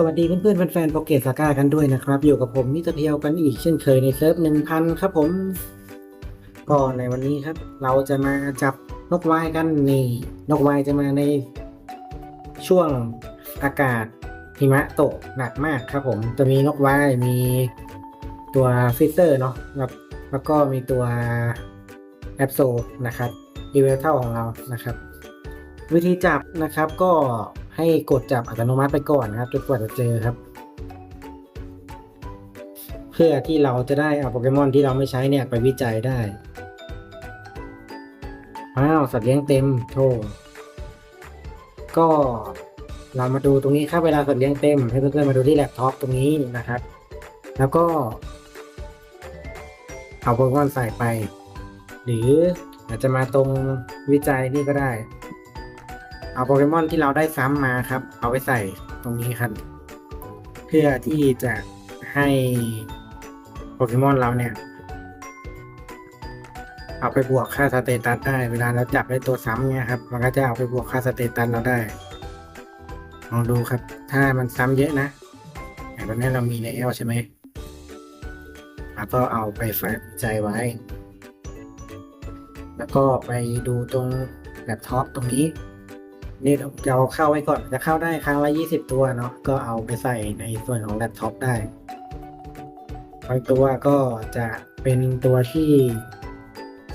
สวัสดีเพื่อนๆแฟนๆโปเกตสก้ากันด้วยนะครับ อยู่กับผมมิสเตอร์เพียวกันอีกเช่นเคยในเซิร์ฟหนึ่งพันครับผมก็ในวันนี้ครับ เราจะมาจับนกวายกันนี่ นกวายจะมาในช่วงอากาศหิมะตกหนักมากครับผม จะมีนกวายมีตัวฟิเซอร์เนาะแล้วแล้วก็มีตัวแอปโซนะครับอีเวลเท่าของเรานะครับ วิธีจับนะครับก็ ให้กดจับอัตโนมัติไปก่อนนะครับจนกว่าจะเจอครับ เพื่อที่เราจะได้เอาโปเกมอนที่เราไม่ใช้เนี่ยไปวิจัยได้อ้าวสัตว์เลี้ยงเต็มโธ่ก็เรามาดูตรงนี้ครับเวลาสัตว์เลี้ยงเต็ม ให้เพื่อนๆมาดูที่แล็ปท็อปตรงนี้นะครับ แล้วก็ เอาโปเกมอนใส่ไป หรืออาจจะมาตรงวิจัยนี่ก็ได้ เอาโปเกมอนที่เราได้ซ้ำมาครับ เอาไปใส่ตรงนี้ครับ เพื่อที่จะให้โปเกมอนเราเนี่ย เอาไปบวกค่าสเตตัสได้ เวลาเราจับได้ตัวซ้ำเนี่ยครับ มันก็จะเอาไปบวกค่าสเตตัสเราได้ลองดูครับ ถ้ามันซ้ำเยอะนะอย่ตอนนี้เรามีในเอลใช่ไหมแล้วก็เอาไปใส่ใจไว้ แล้วก็ไปดูตรงแล็ปท็อปตรงนี้ นี่เราเอาเข้าไว้ก่อนจะเข้าได้ครั้งละ20ตัวเนาะก็เอาไปใส่ในส่วนของแล็ปท็อปได้บางตัวก็จะเป็นตัวที่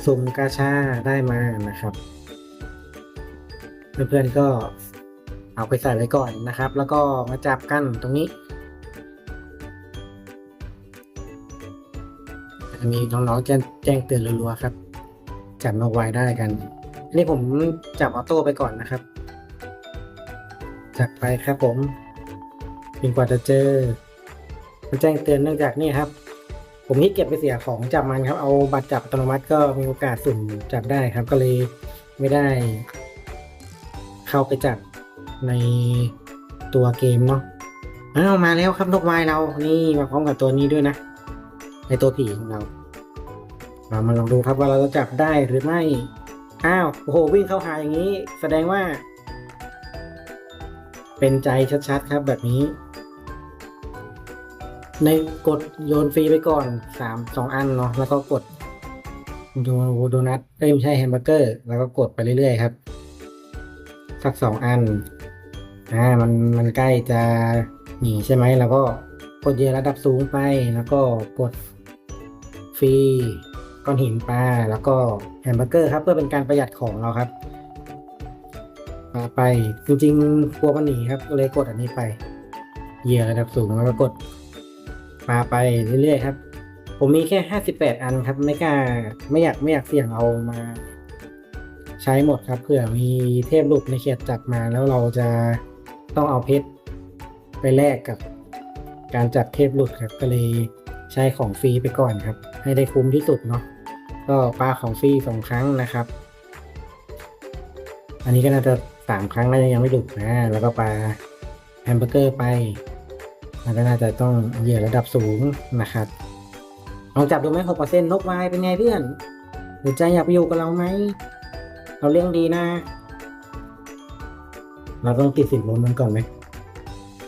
สุ่มกาชาได้มานะครับเพื่อนๆก็เอาไปใส่ไว้ก่อนนะครับ แล้วก็มาจับกันตรงนี้มีน้องๆแจ้งแจ้งเตือนรัวๆครับ จับนกไว้ได้กันอันนี้ผมจับออโต้ไปก่อนนะครับ จัดไปครับผมเป็นกว่าจะเจอมันแจ้งเตือนเนื่องจากนี่ครับ ผมนี่เก็บไปเสียของจับมันครับ เอาบัตรจับอัตโนมัติก็มีโอกาสสุ่มจับได้ครับก็เลยไม่ได้ เข้าไปจับในตัวเกมเนาะอ้าวมาแล้วครับนกวายเรา นี่มาพร้อมกับตัวนี้ด้วยนะในตัวผีของเราเรามาลองดูครับว่าเราจะจับได้หรือไม่ อ้าว โอ้โห วิ่งเข้าหาอย่างนี้ แสดงว่า เป็นใจชัดๆครับแบบนี้ ในกดโยนฟรีไปก่อนสามสองอันเนาะแล้วก็กดดูโดนัทเอ้ยไม่ใช่แฮมเบอร์เกอร์ แล้วก็กดไปเรื่อย ๆ ครับ สักสองอันอ่ามันมันใกล้จะหนีใช่ไหมแล้วก็กดเยอะระดับสูงไปแล้วก็กดฟรีก้อนหินปลาแล้วก็แฮมเบอร์เกอร์ครับ เพื่อเป็นการประหยัดของเราครับ ปาไปจริงๆกลัวมันหนีครับก็เลยกดอันนี้ไปเหยื่อระดับสูงแล้วก็กดปาไปเรื่อยๆครับ ผมมีแค่ห้าสิบแปดอันครับ ไม่กล้าไม่อยากไม่อยากเสี่ยงเอามา ใช้หมดครับเผื่อมีเทพหลุดในเขตจัดมาแล้วเราจะต้องเอาเพชรไปแลกกับ การจัดเทพหลุดครับก็เลยใช้ของฟรีไปก่อนครับ ให้ได้คุ้มที่สุดเนาะก็ปลาของฟรีสองครั้งนะครับ อันนี้ก็น่าจะ สามครั้งแล้วยังไม่หลุดนะ แล้วก็ปลาแฮมเบอร์เกอร์ไป มันก็น่าจะต้องเหยื่อระดับสูงนะครับ ลองจับดูไหมหกเปอร์เซ็นต์นกวายเป็นไงเพื่อนหรือใจอยากไปอยู่กับเราไหมเราเลี้ยงดีนะ เราต้องติดสินบนมันก่อนไหม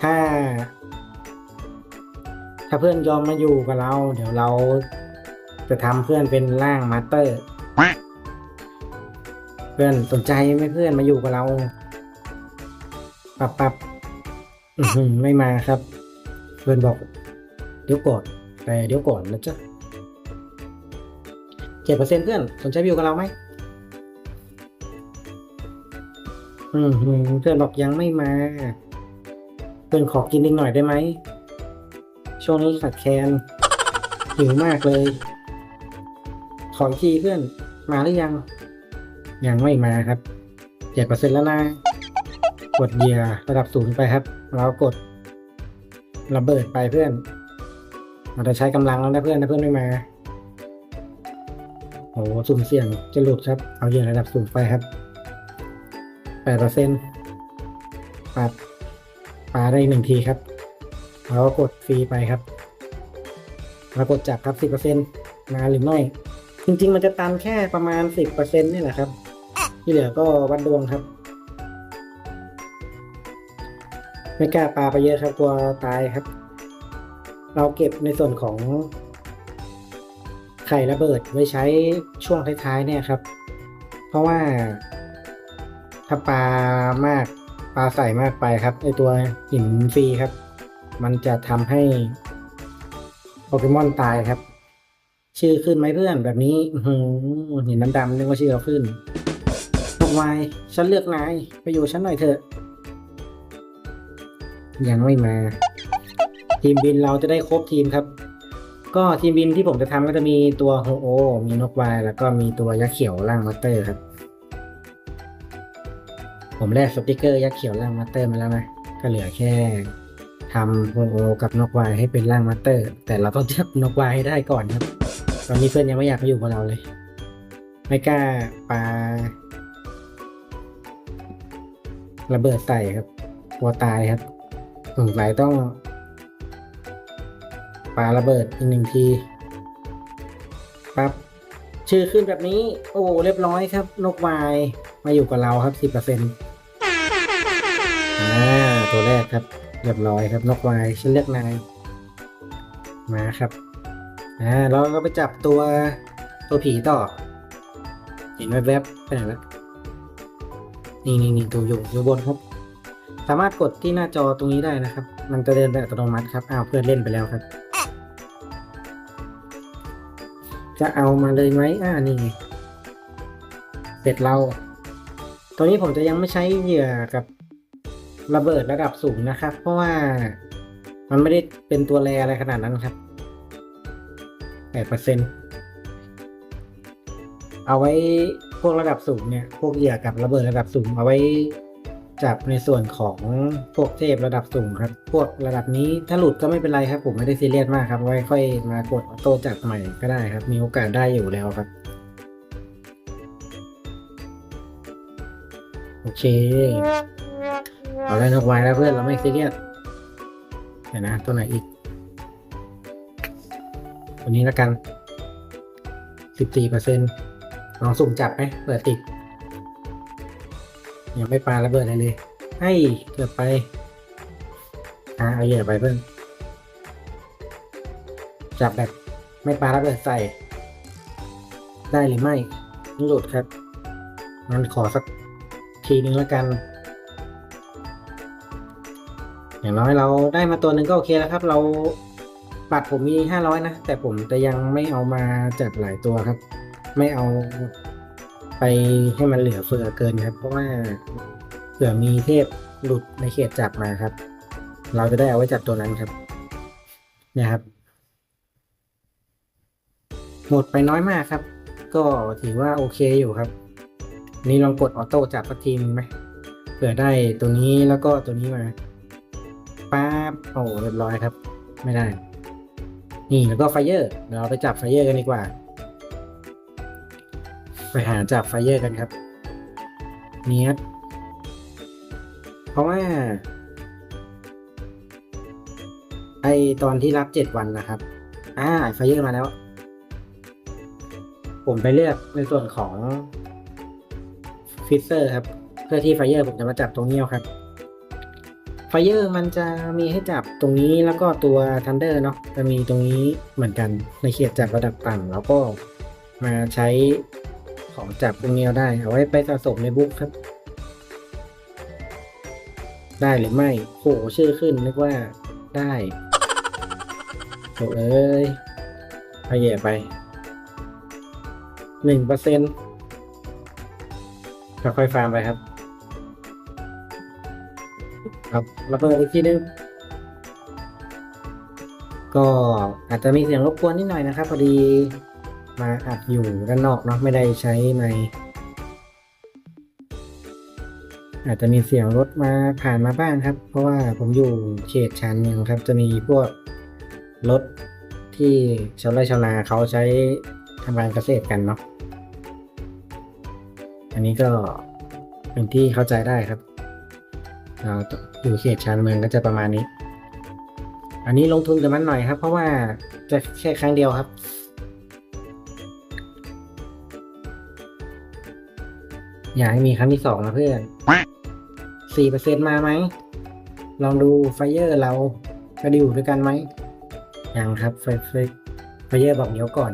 ถ้า ถ้าเพื่อนยอมมาอยู่กับเรา เดี๋ยวเราจะทำเพื่อนเป็นร่างมาสเตอร์ เพื่อนสนใจไหมเพื่อนมาอยู่กับเราปับปับอือหือไม่มาครับ เพื่อนบอก เดี๋ยวก่อนแต่เดี๋ยวก่อนนะจ๊ะเจ็ดเปอร์เซ็นเพื่อนสนใจมาอยู่กับเราไหมอืมหือเพื่อนบอกยังไม่มา เพื่อนขอกินอีกหน่อยได้ไหมช่วงนี้ขาดแคลนหิวมากเลย ขออีกทีเพื่อนมาหรือยัง ยังไม่มาครับเจ็ดเปอร์เซ็นแล้วนะ กดเหยื่อระดับสูงไปครับแล้วกดระเบิดไปเพื่อนมันจะใช้กำลังแล้วนะเพื่อนถ้าเพื่อนไม่มาโอ้โหสุ่มเสี่ยงจะหลุดครับ เอาเหยื่อระดับสูงไปครับแปดเปอร์เซ็นปัดปาได้หนึ่งทีครับ แล้วก็กดฟรีไปครับแล้วกดจับครับสิบเปอร์เซ็นมาหรือไม่ จริง ๆ มันจะตันแค่ประมาณสิบเปอร์เซ็นนี่แหละครับ ที่เหลือก็วัดดวงครับ ไม่กล้าปลาไปเยอะครับกลัวตายครับ เราเก็บในส่วนของ ไข่ระเบิดไว้ใช้ช่วงท้ายๆเนี่ยครับ เพราะว่า ถ้าปลามากปลาใส่มากไปครับไอตัวหินฟรีครับ มันจะทำให้โปเกมอนตายครับ ชื่อขึ้นไหมเพื่อนแบบนี้หือเห็นน้ำดำนึกว่าชื่อเราขึ้น กวายฉันเลือกนายไปอยู่ฉันหน่อยเถอะ ยังไม่มา ทีมบินเราจะได้ครบทีมครับ ก็ทีมบินที่ผมจะทำก็จะมีตัวโฮโอ มีนกวายแล้วก็มีตัวยักษ์เขียวล่างมาสเตอร์ครับ ผมแลกสติกเกอร์ยักษ์เขียวล่างมาสเตอร์มาแล้วนะ ก็เหลือแค่ทำโฮโอกับนกวายให้เป็นล่างมาสเตอร์ แต่เราต้องจับนกวายให้ได้ก่อนครับ ตอนนี้เพื่อนยังไม่อยากมาอยู่กับเราเลย ไม่กล้าปลา ระเบิดใส่ครับกลัวตายครับสงสัยต้องปาระเบิดอีกหนึ่งทีปั๊บชื่อขึ้นแบบนี้ โอ้เรียบร้อยครับ นกวายมาอยู่กับเราครับสิบเปอร์เซ็นต์อ่าตัวแรกครับ เรียบร้อยครับ นกวายฉันเลือกนายมาครับอ่าเราก็ไปจับตัวตัวผีต่อ เห็นแวบๆไปไหนแล้ว นี่นี่นี่ตัวอยู่อยู่บนครับ สามารถกดที่หน้าจอตรงนี้ได้นะครับ มันจะเดินไปอัตโนมัติครับอ้าวเพื่อนเล่นไปแล้วครับ จะเอามาเลยไหมอ่านี่เสร็จเราตัวนี้ผมจะยังไม่ใช้เหยื่อกับระเบิดระดับสูงนะครับ เพราะว่ามันไม่ได้เป็นตัวแรอะไรขนาดนั้นครับแปดเปอร์เซ็นเอาไว้ วกระดับสูงเนี่ย พวกเหยื่อกับระเบิดระดับสูงเอาไว้จับในส่วนของพวกเทพระดับสูงครับ พวกระดับนี้ถ้าหลุดก็ไม่เป็นไรครับ ผมไม่ได้ซีเรียสมากครับ ไว้ค่อยมากดออโต้จับใหม่ก็ได้ครับ มีโอกาสได้อยู่แล้วครับ โอเค เอาแล้นกไว้แล้วเพื่อนเราไม่ซีเรียสเดี๋ยวนะตัวไหนอีกตัวนี้แล้วกันสิบสี่เปอร์เซ็นต์ ลองสุ่มจับไหมเปิดติด ยังไม่ปาระเบิดเลย ให้เกือบไปอ่าเอาเหยื่อไปเพื่อนจับแบบไม่ปาระเบิดใส่ ได้หรือไม่หลุดครับงั้นขอสักทีนึงแล้วกัน อย่างน้อยเราได้มาตัวหนึ่งก็โอเคแล้วครับ เราบัตรผมมีห้าร้อยนะ แต่ผมจะยังไม่เอามาจัดหลายตัวครับ ไม่เอาไปให้มันเหลือเฟือเกินครับ เพราะว่าเผื่อมีเทพหลุดในเขตจับมาครับ เราจะได้เอาไว้จับตัวนั้นครับเนี่ยครับ หมดไปน้อยมากครับ ก็ถือว่าโอเคอยู่ครับ นี่ลองกดออโต้จับสักทีนึงไหมเผื่อได้ตัวนี้แล้วก็ตัวนี้มาป๊าบโอ้เรียบร้อยครับ ไม่ได้ นี่แล้วก็ไฟเยอร์เดี๋ยวเราไปจับไฟเยอร์กันดีกว่า ไปหาจับไฟเยอร์กันครับ เนี้ยเพราะว่า ไอตอนที่รับเจ็ดวันนะครับ อ่าไฟเยอร์มาแล้ว ผมไปเลือกในส่วนของฟิสเซอร์ครับ เพื่อที่ไฟเยอร์ผมจะมาจับตรงนี้ครับไฟเยอร์มันจะมีให้จับตรงนี้แล้วก็ตัวทันเดอร์เนาะจะมีตรงนี้เหมือนกันในเขตจับระดับต่ำแล้วก็มาใช้ ของจับตรงนี้เอาได้ เอาไว้ไปสะสมในบุ๊กครับ ได้หรือไม่โหชื่อขึ้นนึกว่าได้โหเอ้ยไปแย่ไปหนึ่งเปอร์เซ็นต์ค่อยๆฟาร์มไปครับ ครับระเบิดอีกทีนึงก็อาจจะมีเสียงรบกวนนิดหน่อยนะครับ พอดี มาอัดอยู่ด้านนอกเนาะไม่ได้ใช้ไมค์อาจจะมีเสียงรถมาผ่านมาบ้างครับ เพราะว่าผมอยู่เขตชานเมืองครับ จะมีพวกรถที่ชาวไร่ชาวนาเขาใช้ทำการเกษตรกันเนาะอันนี้ก็เป็นที่เข้าใจได้ครับเราอยู่เขตชานเมืองก็จะประมาณนี้ อันนี้ลงทุนกับมันหน่อยครับ เพราะว่าจะแค่ครั้งเดียวครับ อยากให้มีครั้งที่สองนะเพื่อนสี่เปอร์เซ็นมาไหม ลองดูไฟเยอร์เราจะด้อยู่ด้วยกันไหม ยังครับไฟไฟไฟเยอร์บอกเดี๋ยวก่อน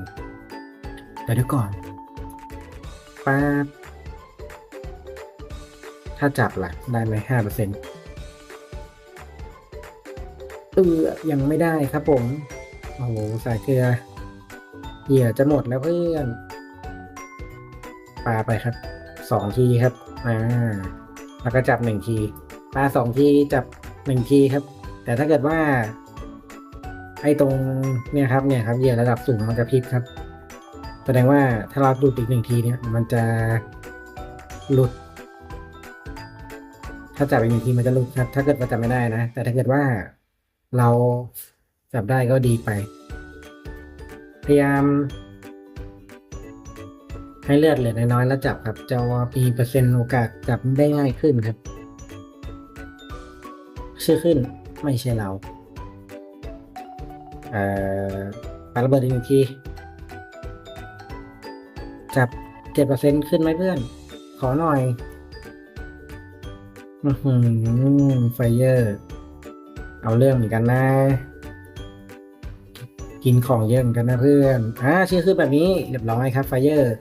เดี๋ยวเดี๋ยวก่อนป้าถ้าจับล่ะ ได้ไหมห้าเปอร์เซ็นต์เออยังไม่ได้ครับผม โอ้โหสายเกลือเหยื่อจะหมดแล้วเพื่อนปลาไปครับ สองทีครับ อ่า แล้วก็จับหนึ่งที ปลาสองทีจับหนึ่งทีครับ แต่ถ้าเกิดว่า ไอ้ตรงเนี่ยครับเนี่ยครับเหยื่อระดับสูงมันจะพลิกครับ แสดงว่าถ้าเราดูดอีกหนึ่งทีเนี่ย มันจะหลุด ถ้าจับอีกหนึ่งทีมันจะหลุดครับ ถ้าเกิดว่าจับไม่ได้นะ แต่ถ้าเกิดว่าเราจับได้ก็ดีไป พยายาม ให้เลือดเหลือน้อยๆแล้วจับครับจะมีเปอร์เซ็นต์โอกาสจับได้ง่ายขึ้นครับ ชื่อขึ้นไม่ใช่เรา เอ่อปาระเบิดอีกหนึ่งทีจับเจ็ดเปอร์เซ็นขึ้นไหมเพื่อน ขอหน่อยอือหือไฟเยอร์ เอาเรื่องเหมือนกันนะ กินของเยอะเหมือนกันนะเพื่อนอ่าชื่อขึ้นแบบนี้เรียบร้อยครับไฟเยอร์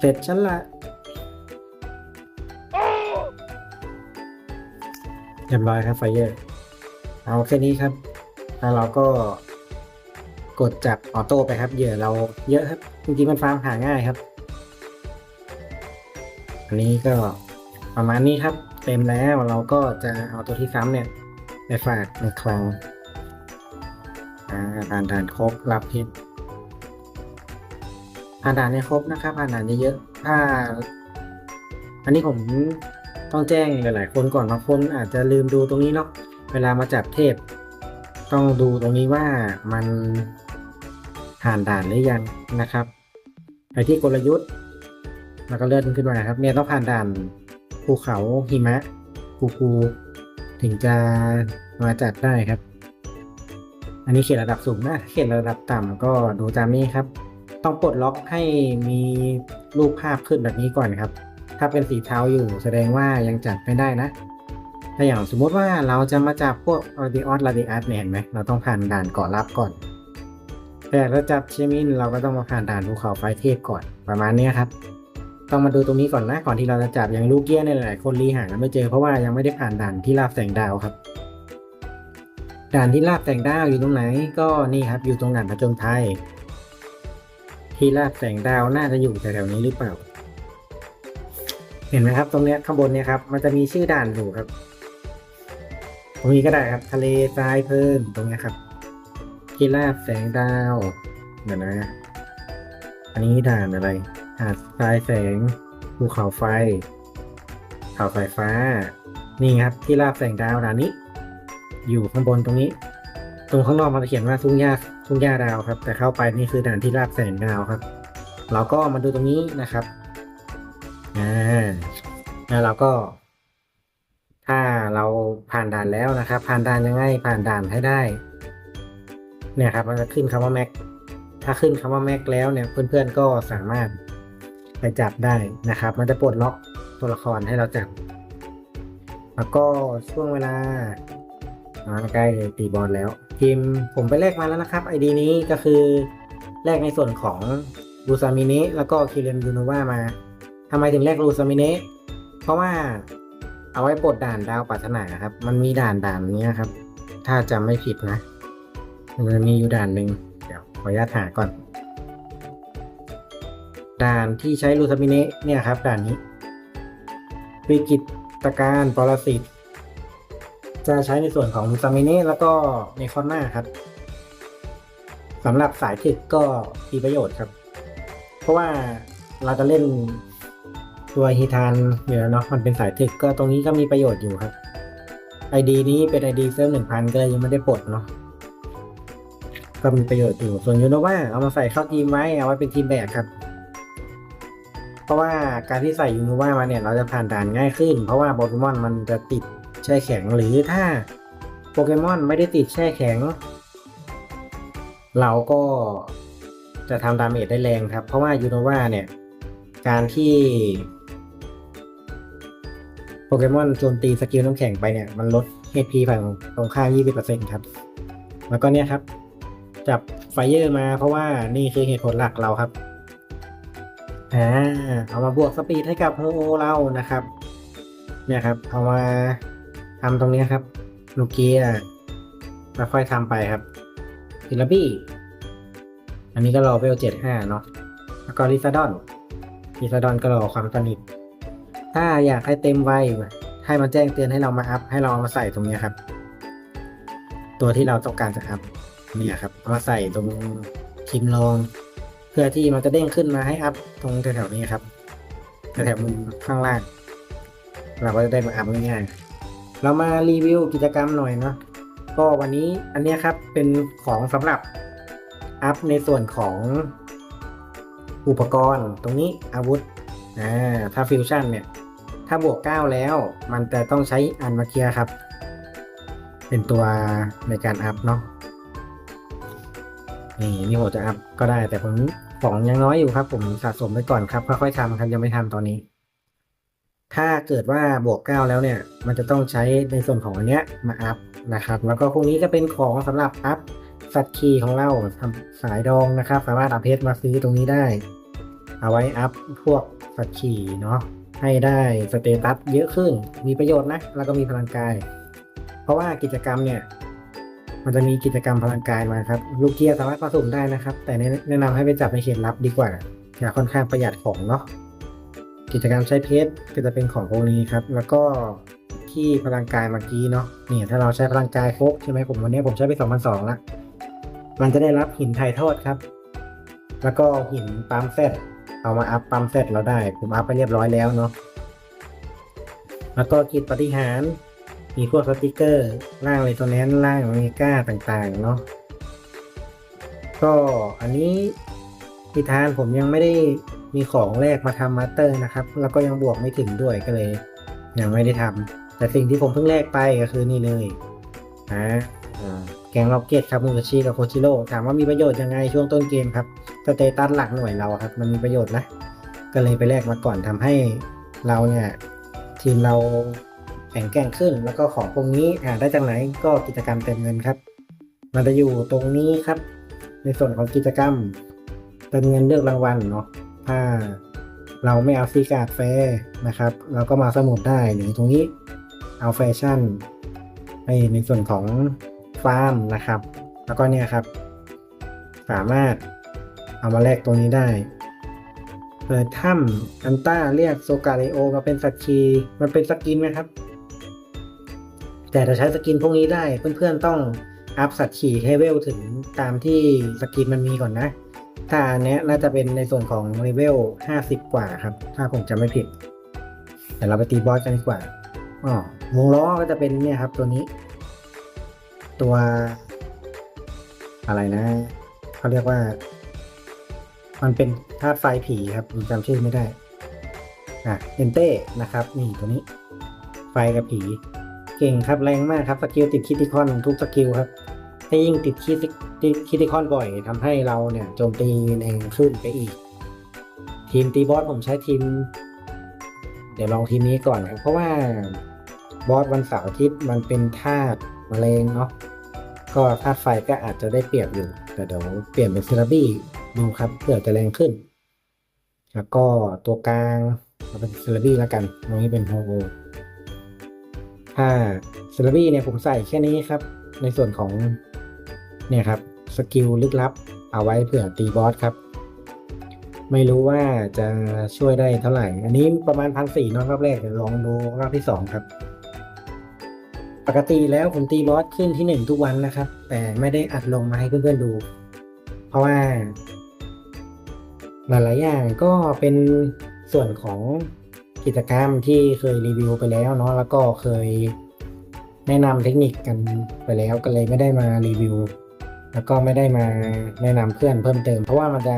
เสร็จฉันละเรียบร้อยครับไฟเยอร์เอาแค่นี้ครับ แล้วเราก็กดจับออโต้ไปครับเหยื่อเราเยอะครับจริงๆมันฟาร์มหาง่ายครับ อันนี้ก็ประมาณนี้ครับ เต็มแล้วเราก็จะเอาตัวที่ซ้ำเนี่ยไปฝากในคลังอ่าผ่านด่านครบรับเพช รผ่านด่านเนี่ยครบนะครับผ่านด่านเยอะๆถ้า อันนี้ผมต้องแจ้งหลายๆคนก่อนบางคนอาจจะลืมดูตรงนี้เนาะเวลามาจับเทพ ต้องดูตรงนี้ว่ามันผ่านด่านหรือยังนะครับไปที่กลยุทธ์ แล้วก็เลื่อนขึ้นมาครับ เนี่ยต้องผ่านด่านภูเขาหิมะภูภูถึงจะมาจัดได้ครับ อันนี้เขตระดับสูงนะเขตระดับต่ำก็ดูตามนี้ครับ ต้องปลดล็อกให้มีรูปภาพขึ้นแบบนี้ก่อนครับ ถ้าเป็นสีเทาอยู่แสดงว่ายังจัดไม่ได้นะ ถ้าอย่างสมมติว่าเราจะมาจับพวก r a d i o s r a d i u s เนี่ยเห็นไหมเราต้องผ่านด่านเกาะรับก่อน แต่ถ้าจับเชมินเราก็ต้องมาผ่านด่านภูเขาไฟเทพก่อนประมาณนี้ครับ ต้องมาดูตรงนี้ก่อนนะก่อนที่เราจะจับอย่างลูกเกี้ยเนี่ยหลายๆคนรีหากันไม่เจอเพราะว่ายังไม่ได้ผ่านด่านที่ราบแสงดาวครับด่านที่ราบแสงดาวอยู่ตรงไหนก็นี่ครับอยู่ตรงด่านผจญภัย ที่ราบแสงดาวน่าจะอยู่แถวๆนี้หรือเปล่า เห็นไหมครับ ตรงเนี้ยข้างบนเนี่ยครับ มันจะมีชื่อด่านอยู่ครับ ตรงนี้ก็ได้ครับ ทะเลทรายเพิ่มตรงเนี้ยครับ ที่ราบแสงดาวเดี๋ยวนะอันนี้ด่านอะไรหาดทรายแสงภูเขาไฟเขาไฟฟ้า นี่ครับ ที่ราบแสงดาวด่านนี้ อยู่ข้างบนตรงนี้ ตรงข้างนอกมันจะเขียนว่าทุ่งหญ้า ทุ่งหญ้าดาวครับ แต่เข้าไปนี่คือด่านที่ราบแสงดาวครับ เราก็มาดูตรงนี้นะครับอ่าแล้วเราก็ ถ้าเราผ่านด่านแล้วนะครับ ผ่านด่านยังไงผ่านด่านให้ได้ เนี่ยครับ มันจะขึ้นคำว่าแม็กถ้าขึ้นคำว่าแม็กแล้วเนี่ย เพื่อนๆก็สามารถไปจับได้นะครับ มันจะปลดล็อกตัวละครให้เราจับ แล้วก็ช่วงเวลา อ่าใกล้ตีบอลแล้ว ทีมผมไปแลกมาแล้วนะครับไอดีนี้ก็คือแลกในส่วนของลูซามิเนะแล้วก็คิเรนยูโนวามาทำไมถึงแลกลูซามิเนะเพราะว่าเอาไว้ปลดด่านดาวปรารถนาครับ มันมีด่านด่านนี้ครับ ถ้าจำไม่ผิดนะมันจะมีอยู่ด่านหนึ่งเดี๋ยวขออนุญาตหาก่อน ด่านที่ใช้ลูซามิเนะเนี่ยครับ ด่านนี้ วิกฤตการปรสิต จะใช้ในส่วนของซามิเนะแล้วก็เนคอนนาครับสำหรับสายถึกก็มีประโยชน์ครับ เพราะว่าเราจะเล่นตัวฮิทานอยู่แล้วเนาะมันเป็นสายถึกก็ตรงนี้ก็มีประโยชน์อยู่ครับไอดีนี้เป็นไอดีเซิร์ฟหนึ่งพันก็เลยยังไม่ได้ปลดเนาะก็มีประโยชน์อยู่ ส่วนยูโนว่าเอามาใส่เข้าทีมไว้เอาไว้เป็นทีมแบกครับ เพราะว่าการที่ใส่ยูโนว่ามาเนี่ย เราจะผ่านด่านง่ายขึ้น เพราะว่าโปเกมอนมันจะติด แช่แข็งหรือถ้าโปเกมอนไม่ได้ติดแช่แข็ง เราก็จะทำดาเมจได้แรงครับ เพราะว่ายูโนวาเนี่ย การที่โปเกมอนโจมตีสกิลน้ำแข็งไปเนี่ย มันลด HP ฝั่งตรงข้าม20%ครับ แล้วก็เนี่ยครับ จับไฟเยอร์มาเพราะว่านี่คือเหตุผลหลักเราครับอ่าเอามาบวกสปีดให้กับโฮโอเรานะครับ เนี่ยครับ เอามา ทำตรงนี้ครับลูกเกียแล้วค่อยทำไปครับฟิลบี้อันนี้ก็รอเวลเจ็ดห้าเนาะแล้วก็ลิซาดอนลิซาดอนก็รอความสนิทถ้าอยากให้เต็มไวให้มันแจ้งเตือนให้เรามาอัพให้เราเอามาใส่ตรงนี้ครับ ตัวที่เราต้องการจะอัพเนี่ยครับเอามาใส่ตรงพิมพ์ลอง เพื่อที่มันจะเด้งขึ้นมาให้อัพตรงแถวๆนี้ครับแถวๆมุมข้างล่าง เราก็จะได้มาอัพง่ายๆ เรามารีวิวกิจกรรมหน่อยเนาะก็วันนี้อันนี้ครับเป็นของสำหรับอัพในส่วนของอุปกรณ์ตรงนี้อาวุธอ่าถ้าฟิวชั่นเนี่ย ถ้าบวก 9 แล้ว มันจะต้องใช้อันมาเคียครับ เป็นตัวในการอัพเนาะนี่นี่ผมจะอัพก็ได้แต่ผมของยังน้อยอยู่ครับ ผมสะสมไว้ก่อนครับค่อยๆทำครับยังไม่ทำตอนนี้ ถ้าเกิดว่าบวกเก้าแล้วเนี่ย มันจะต้องใช้ในส่วนของอันเนี้ยมาอัพนะครับ แล้วก็พวกนี้จะเป็นของสำหรับอัพสัตว์คีของเราทำสายดองนะครับ สามารถเอาเพชรมาซื้อตรงนี้ได้ เอาไว้อัพพวกสัตว์ขี่เนาะให้ได้สเตตัสเยอะขึ้น มีประโยชน์นะ แล้วก็มีพลังกาย เพราะว่ากิจกรรมเนี่ย มันจะมีกิจกรรมพลังกายมาครับ ลูกเกียร์สามารถผสมได้นะครับ แต่แนะแนะนำให้ไปจับในเขตลับดีกว่าอย่าค่อนข้างประหยัดของเนาะ กิจกรรมใช้เพชรก็จะเป็นของพวกนี้ครับ แล้วก็ที่พลังกายเมื่อกี้เนาะนี่ถ้าเราใช้พลังกายครบใช่ไหมผมวันนี้ผมใช้ไปสองพันสองละมันจะได้รับหินไทยโทษครับ แล้วก็หินปั๊มเซตเอามาอัพปั๊มเซตเราได้ ผมอัพไปเรียบร้อยแล้วเนาะแล้วก็กิจปฏิหารมีพวกสติกเกอร์ร่างเลโทแนนร่างอเมริก้าต่างๆเนาะก็อันนี้พิธานผมยังไม่ได้ มีของแรกมาทำมาสเตอร์นะครับ แล้วก็ยังบวกไม่ถึงด้วยก็เลย ยังไม่ได้ทำแต่สิ่งที่ผมเพิ่งแลกไปก็คือนี่เลยอ่าแกงล็อกเก็ตครับมูกาชิกับโคชิโร่ถามว่ามีประโยชน์ยังไงช่วงต้นเกมครับสเตตัสหลักหน่วยเราครับ มันมีประโยชน์นะก็เลยไปแลกมาก่อนทำให้เราเนี่ยทีมเราแข็งแกร่งขึ้น แล้วก็ของพวกนี้หาได้จากไหนก็กิจกรรมเต็มเงินครับ มันจะอยู่ตรงนี้ครับ ในส่วนของกิจกรรมเติมเงินเลือกรางวัลเนาะ ถ้าเราไม่เอาซีการ์ดแฟร์นะครับ เราก็มาสมุดได้หรือตรงนี้เอาแฟชั่นในในส่วนของฟาร์มนะครับ แล้วก็เนี่ยครับ สามารถเอามาแลกตรงนี้ได้ เปิดถ้ำอันต้าเรียกโซกาเลโอมาเป็นสักคีมันเป็นสกินไหมครับ แต่จะใช้สกินพวกนี้ได้เพื่อนๆต้องอัพสัตว์ขี่ให้เวลถึงตามที่สกินมันมีก่อนนะ ถ้าอันเนี้ยน่าจะเป็นในส่วนของเลเวล50กว่าครับ ถ้าผมจำไม่ผิด แต่เราไปตีบอสกันดีกว่าอ๋อวงล้อก็จะเป็นเนี่ยครับ ตัวนี้ ตัว อะไรนะเขาเรียกว่า มันเป็นธาตุไฟผีครับผมจำชื่อไม่ได้ อะเอนเต้นะครับ นี่ตัวนี้ ไฟกับผี เก่งครับแรงมากครับสกิลติดคิติคอนทุกสกิลครับถ้ายิ่งติดคิด คิติคอนบ่อยทำให้เราเนี่ยโจมตีแรงขึ้นไปอีก ทีมตีบอสผมใช้ทีม เดี๋ยวลองทีมนี้ก่อนครับเพราะว่าบอสวันเสาร์อาทิตย์มันเป็นธาตุมะเร็งเนาะก็ธาตุไฟก็อาจจะได้เปรียบอยู่ แต่เดี๋ยวเปลี่ยนเป็นเซราบี้ดูครับเผื่อจะแรงขึ้น แล้วก็ตัวกลางเราเป็นเซราบี้แล้วกันตรงนี้เป็นโฮโถ้าเซเลบี้เนี่ยผมใส่แค่นี้ครับ ในส่วนของเนี่ยครับ สกิลลึกลับ เอาไว้เผื่อตีบอสครับ ไม่รู้ว่าจะช่วยได้เท่าไหร่ อันนี้ประมาณพันสี่นอะรอบแรกเดี๋ยวลองดูรอบที่สองครับ ปกติแล้วผมตีบอสขึ้นที่หนึ่งทุกวันนะครับ แต่ไม่ได้อัดลงมาให้เพื่อนๆดู เพราะว่า หลายๆอย่างก็เป็นส่วนของกิจกรรมที่เคยรีวิวไปแล้วเนาะแล้วก็เคยแนะนำเทคนิคกันไปแล้วก็เลยไม่ได้มารีวิว แล้วก็ไม่ได้มาแนะนำเพื่อนเพิ่มเติม เพราะว่ามันจะ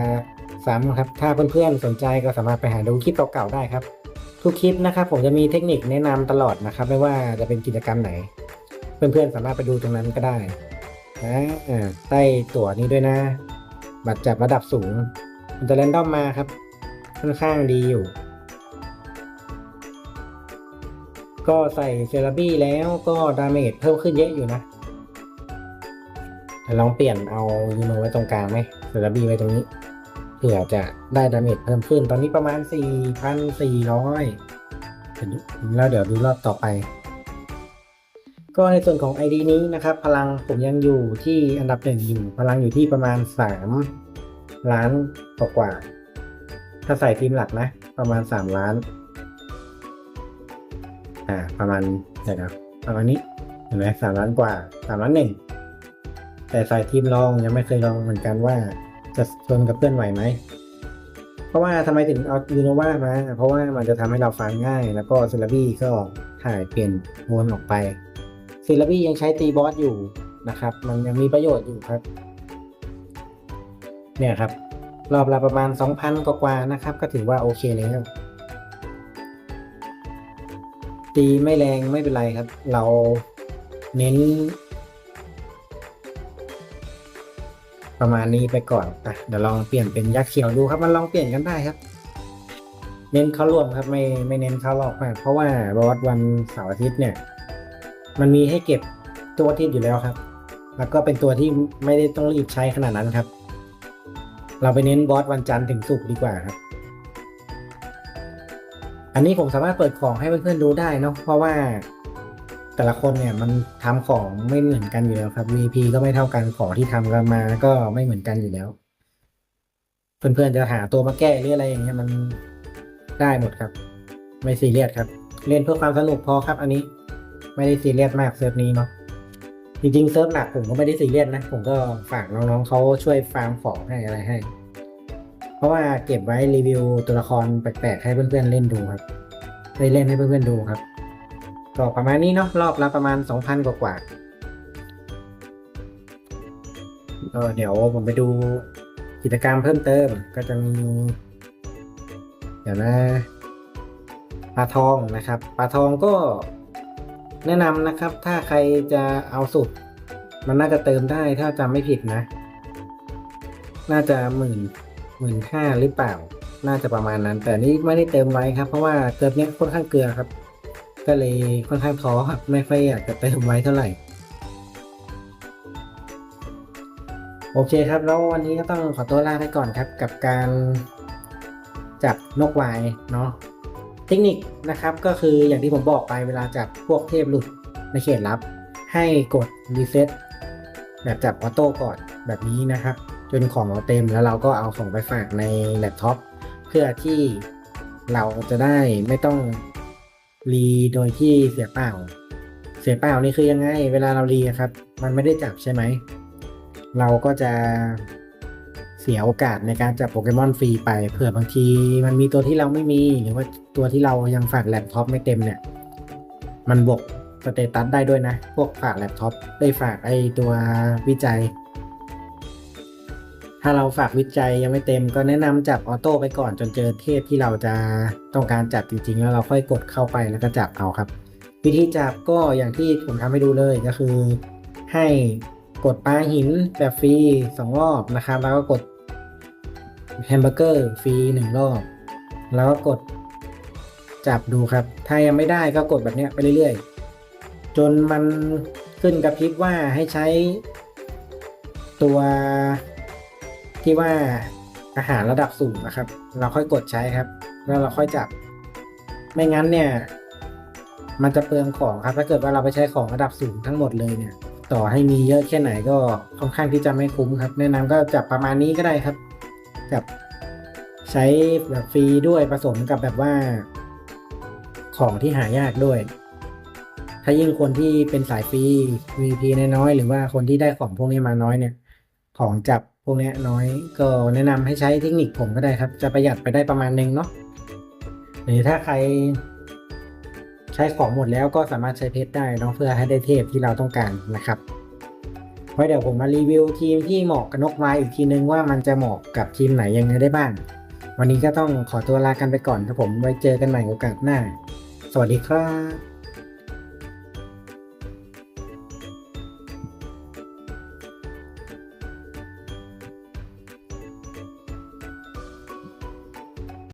ซ้ำครับ ถ้าเพื่อนๆสนใจก็สามารถไปหาดูคลิปเก่าๆได้ครับทุกคลิปนะครับผมจะมีเทคนิคแนะนำตลอดนะครับ ไม่ว่าจะเป็นกิจกรรมไหน เพื่อนๆสามารถไปดูตรงนั้นก็ได้อ่าใต้ตั๋วนี้ด้วยนะ บัตรจับระดับสูง มันจะแรนดอมมาครับ ค่อนข้างดีอยู่ ก็ใส่เซราบี้แล้วก็ดาเมจเพิ่มขึ้นเยอะอยู่นะ ลองเปลี่ยนเอายูโนไว้ตรงกลางไหมเซราบี้ไว้ตรงนี้เผื่อจะได้ดาเมจเพิ่มขึ้นตอนนี้ประมาณ 4,400 แล้วเดี๋ยวดูรอบต่อไป ก็ในส่วนของ ID นี้นะครับ พลังผมยังอยู่ที่อันดับหนึ่งอยู่ พลังอยู่ที่ประมาณ 3 ล้านกว่าถ้าใส่ทีมหลักนะ ประมาณ 3 ล้าน อ่า ประมาณเดี๋ยวนะประมาณนี้เห็นไหมสามล้านกว่าสามล้านหนึ่ง แต่ใส่ทีมลองยังไม่เคยลองเหมือนกันว่า จะชนกับเพื่อนไหวไหม เพราะว่าทำไมถึงเอายูโนวามา เพราะว่ามันจะทำให้เราฟังง่าย แล้วก็ซิลบี้ก็ถ่ายเปลี่ยนวนออกไปซิลบี้ยังใช้ตีบอสอยู่นะครับ มันยังมีประโยชน์อยู่ครับ เนี่ยครับ รอบละประมาณ 2,000 กว่าๆนะครับ ก็ถือว่าโอเคเลยครับตีไม่แรงไม่เป็นไรครับ เราเน้น ประมาณนี้ไปก่อนอะเดี๋ยวลองเปลี่ยนเป็นยักษ์เขียวดูครับ มันลองเปลี่ยนกันได้ครับ เน้นเข้ารวมครับไม่ไม่เน้นเข้ารอบมากเพราะว่าบอสวันเสาร์อาทิตย์เนี่ย มันมีให้เก็บตัวอาทิตย์อยู่แล้วครับ แล้วก็เป็นตัวที่ไม่ได้ต้องรีบใช้ขนาดนั้นครับ เราไปเน้นบอสวันจันทร์ถึงศุกร์ดีกว่าครับ อันนี้ผมสามารถเปิดของให้เพื่อนๆดูได้เนาะเพราะว่า แต่ละคนเนี่ยมันทำของไม่เหมือนกันอยู่แล้วครับ VP ก็ไม่เท่ากันของที่ทำกันมาก็ไม่เหมือนกันอยู่แล้ว เพื่อนๆจะหาตัวมาแก้หรืออะไรอย่างเงี้ยมันได้หมดครับ ไม่ซีเรียสครับ เล่นเพื่อความสนุกพอครับ อันนี้ ไม่ได้ซีเรียสมากเซิร์ฟนี้เนาะจริงๆเซิร์ฟหนักผมก็ไม่ได้ซีเรียสนะ ผมก็ฝากน้องๆเขาช่วยฟาร์มของให้อะไรให้ เพราะว่าเก็บไว้รีวิวตัวละครแปลกๆให้เพื่อนๆเล่นดูครับได้เล่นให้เพื่อนๆดูครับ ก็ประมาณนี้เนาะรอบละประมาณ 2,000 กว่ากว่าก็เดี๋ยวผมไปดูกิจกรรมเพิ่มเติมก็จะมี เดี๋ยวนะปลาทองนะครับปลาทองก็แนะนำนะครับ ถ้าใครจะเอาสุด มันน่าจะเติมได้ถ้าจำไม่ผิดนะ น่าจะหมื่นหมื่นห้าหรือเปล่า น่าจะประมาณนั้น แต่นี่ไม่ได้เติมไว้ครับ เพราะว่าเติมเนี้ยค่อนข้างเกลือครับ ก็เลยค่อนข้างท้อครับ ไม่ค่อยอยากจะเติมไว้เท่าไหร่ โอเคครับ แล้ววันนี้ก็ต้องขอตัวลาไปก่อนครับ กับการจับนกวายเนาะเทคนิคนะครับก็คืออย่างที่ผมบอกไปเวลาจับพวกเทพหลุดในเขตลับ ให้กดรีเซ็ตแบบจับออโต้ก่อนแบบนี้นะครับ จนของเราเต็มแล้วเราก็เอาของไปฝากในแล็ปท็อปเพื่อที่เราจะได้ไม่ต้อง รีโดยที่เสียเปล่า เสียเปล่านี่คือยังไง เวลาเรารีครับ มันไม่ได้จับใช่ไหม เราก็จะเสียโอกาสในการจับโปเกมอนฟรีไปเผื่อบางทีมันมีตัวที่เราไม่มีหรือว่าตัวที่เรายังฝากแล็ปท็อปไม่เต็มเนี่ย มันบวกสเตตัสได้ด้วยนะ พวกฝากแล็ปท็อปได้ฝากไอตัววิจัย ถ้าเราฝากวิจัยยังไม่เต็มก็แนะนำจับออโต้ไปก่อนจนเจอเทพที่เราจะต้องการจับจริงๆ แล้วเราค่อยกดเข้าไปแล้วก็จับเอาครับ วิธีจับก็อย่างที่ผมทำให้ดูเลยก็คือ ให้กดปลาหินแบบฟรีสองรอบนะครับ แล้วก็กดแฮมเบอร์เกอร์ฟรีหนึ่งรอบ แล้วก็กดจับดูครับ ถ้ายังไม่ได้ก็กดแบบนี้ไปเรื่อยๆ จนมันขึ้นกระพริบว่าให้ใช้ตัว ที่ว่าอาหารระดับสูงนะครับ เราค่อยกดใช้ครับ แล้วเราค่อยจับ ไม่งั้นเนี่ย มันจะเปลืองของครับ ถ้าเกิดว่าเราไปใช้ของระดับสูงทั้งหมดเลยเนี่ย ต่อให้มีเยอะแค่ไหนก็ค่อนข้างที่จะไม่คุ้มครับ แนะนำก็จับประมาณนี้ก็ได้ครับ จับใช้แบบฟรีด้วยผสมกับแบบว่า ของที่หายากด้วย ถ้ายิ่งคนที่เป็นสายฟรี VP น้อยๆหรือว่าคนที่ได้ของพวกนี้มาน้อยเนี่ย ของจับ พวกนี้น้อยก็แนะนำให้ใช้เทคนิคผมก็ได้ครับ จะประหยัดไปได้ประมาณนึงเนาะหรือถ้าใคร ใช้ของหมดแล้วก็สามารถใช้เพชรได้เนาะเพื่อให้ได้เทพที่เราต้องการนะครับไว้เดี๋ยวผมมารีวิวทีมที่เหมาะกับนกไม้อีกทีนึงว่ามันจะเหมาะกับทีมไหนยังไงได้บ้าง วันนี้ก็ต้องขอตัวลากันไปก่อนครับผมไว้เจอกันใหม่โอกาสหน้า สวัสดีครับ